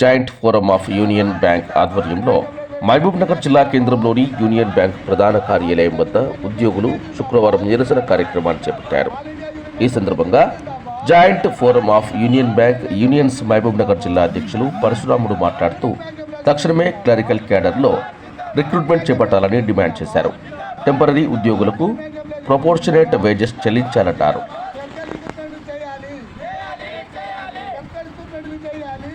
Joint forum of union bank ఆధ్వర్యంలో మహబూబ్నగర్ జిల్లా కేంద్రంలోని యూనియన్ బ్యాంక్ ప్రధాన కార్యాలయం వద్ద ఉద్యోగులు శుక్రవారం నిరసన కార్యక్రమాన్ని చేపట్టారు. ఈ సందర్భంగా joint forum of union bank unions Mahabubnagar జిల్లా అధ్యక్షులు పరశురాముడు మాట్లాడుతూ తక్షణమే క్లరికల్ క్యాడర్లో రిక్రూట్మెంట్ చేపట్టాలని డిమాండ్ చేశారు. టెంపరీ ఉద్యోగులకు ప్రపోర్షనేట్ వేజెస్ చెల్లించాలన్నారు. చేయాలి ఎంకరేజ్మెంట్లు చేయాలి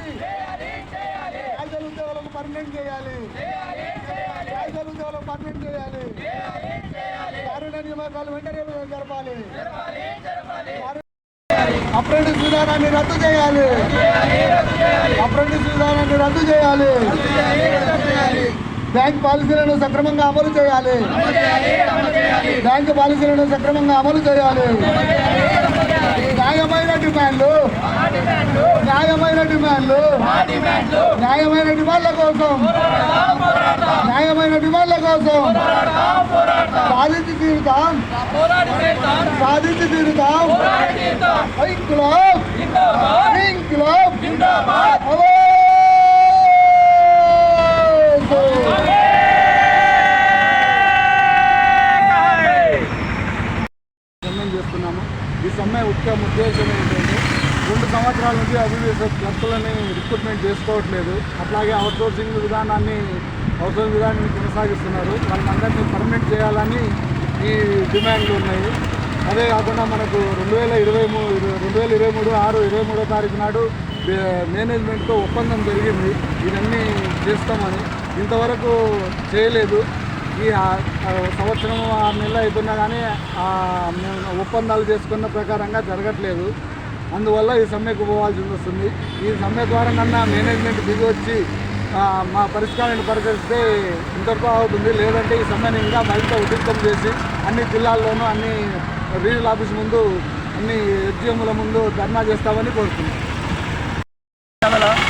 కాగితాల ఉద్యోగులకు పర్మనెంట్ చేయాలి. కాగితాల ఉద్యోగాలు పర్మనెంట్ చేయాలి. కారుణ్య నియామకాలు వెంటనే జరపాలి. అప్రెంటిస్ విధానాన్ని రద్దు చేయాలి. అప్రెంటిస్ విధానాన్ని రద్దు చేయాలి. బ్యాంక్ పాలసీలను సక్రమంగా అమలు చేయాలి. బ్యాంక్ పాలసీలను సక్రమంగా అమలు చేయాలి. న్యాయమైన డిమాండ్లు. న్యాయమైన డిమాండ్లు. న్యాయమైన డిమాండ్ల కోసం. న్యాయమైన డిమాండ్ల కోసం. సాధించి తీరుతాం సాధించి తీరుతాం చేస్తున్నాము? ఈ సమ్మె ముఖ్య ఉద్దేశం ఏంటంటే రెండు సంవత్సరాల నుంచి అభివృద్ధి క్లర్కులని రిక్రూట్మెంట్ చేసుకోవట్లేదు. అట్లాగే అవుట్సోర్సింగ్ విధానాన్ని అవుట్సోర్సింగ్ విధానాన్ని కొనసాగిస్తున్నారు. వాళ్ళందరినీ పర్మనెంట్ చేయాలని ఈ డిమాండ్లు ఉన్నాయి. అదే కాకుండా మనకు రెండు వేల ఇరవై మూడు రెండు వేల ఇరవై మూడు ఆరు ఇరవై మూడో తారీఖు నాడు మేనేజ్మెంట్తో ఒప్పందం జరిగింది. ఇవన్నీ చేస్తామని ఇంతవరకు చేయలేదు. ఈ సంవత్సరం ఆరు నెలలు అవుతున్నా కానీ మేము ఒప్పందాలు చేసుకున్న ప్రకారంగా జరగట్లేదు. అందువల్ల ఈ సమ్మెకు పోవాల్సి వస్తుంది. ఈ సమ్మె ద్వారా నన్న మేనేజ్మెంట్ దిగి వచ్చి మా పరిష్కారాన్ని పరిశీలిస్తే ఇంతటితో అవుతుంది. లేదంటే ఈ సమ్మెను ఇంకా మరింత ఉధృతం చేసి అన్ని జిల్లాల్లోనూ అన్ని రీజనల్ ఆఫీస్ ముందు అన్ని ఎగ్జిఎంల ముందు ధర్నా చేస్తామని కోరుతున్నాం.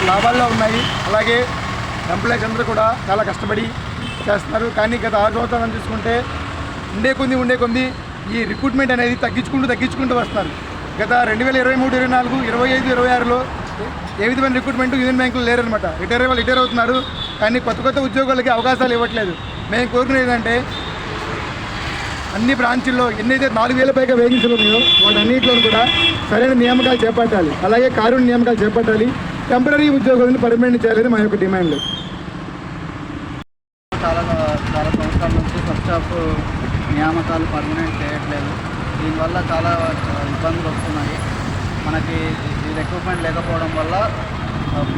లాభాల్లో ఉన్నాయి. అలాగే ఎంప్లాయీస్ అందరూ కూడా చాలా కష్టపడి చేస్తున్నారు. కానీ గత ఆరు సంవత్సరాలను చూసుకుంటే ఉండే కొంది ఉండే కొంది ఈ రిక్రూట్మెంట్ అనేది తగ్గించుకుంటూ తగ్గించుకుంటూ వస్తారు గత రెండు వేల ఇరవై మూడు ఇరవై నాలుగు ఇరవై ఐదు ఇరవై ఆరులో ఏ విధమైన రిక్రూట్మెంట్ యూనియన్ బ్యాంకులు లేరనమాట రిటైర్ వాళ్ళు రిటైర్ అవుతున్నారు. కానీ కొత్త కొత్త ఉద్యోగాలకి అవకాశాలు ఇవ్వట్లేదు. మేము కోరుకునేది ఏంటంటే అన్ని బ్రాంచుల్లో ఎన్నైతే నాలుగు వేల పైగా వేకెన్సీలు ఉన్నాయో వాటన్నింటిలో కూడా సరైన నియామకాలు చేపట్టాలి. అలాగే కారుణ్య నియామకాలు చేపట్టాలి. టెంపరీ ఉద్యోగులను పర్మనెంట్ చేయాలని మా యొక్క డిమాండ్ చాలా చాలా సంవత్సరాల నుంచి ఫస్ట్ స్టాఫ్ నియామకాలు పర్మనెంట్ చేయట్లేదు. దీనివల్ల చాలా ఇబ్బందులు వస్తున్నాయి. మనకి ఈ రిక్రూట్మెంట్ లేకపోవడం వల్ల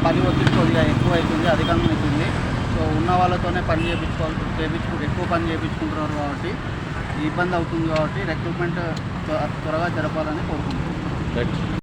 పని ఒత్తిడి కొద్దిగా ఎక్కువ అవుతుంది అధికంగా అవుతుంది సో ఉన్న వాళ్ళతోనే పని చేయించుకోవాలి చేయించుకు ఎక్కువ పని చేయించుకుంటున్నారు కాబట్టి ఇబ్బంది అవుతుంది కాబట్టి రిక్రూట్మెంట్ త్వరగా జరపాలని కోరుకుంటున్నాను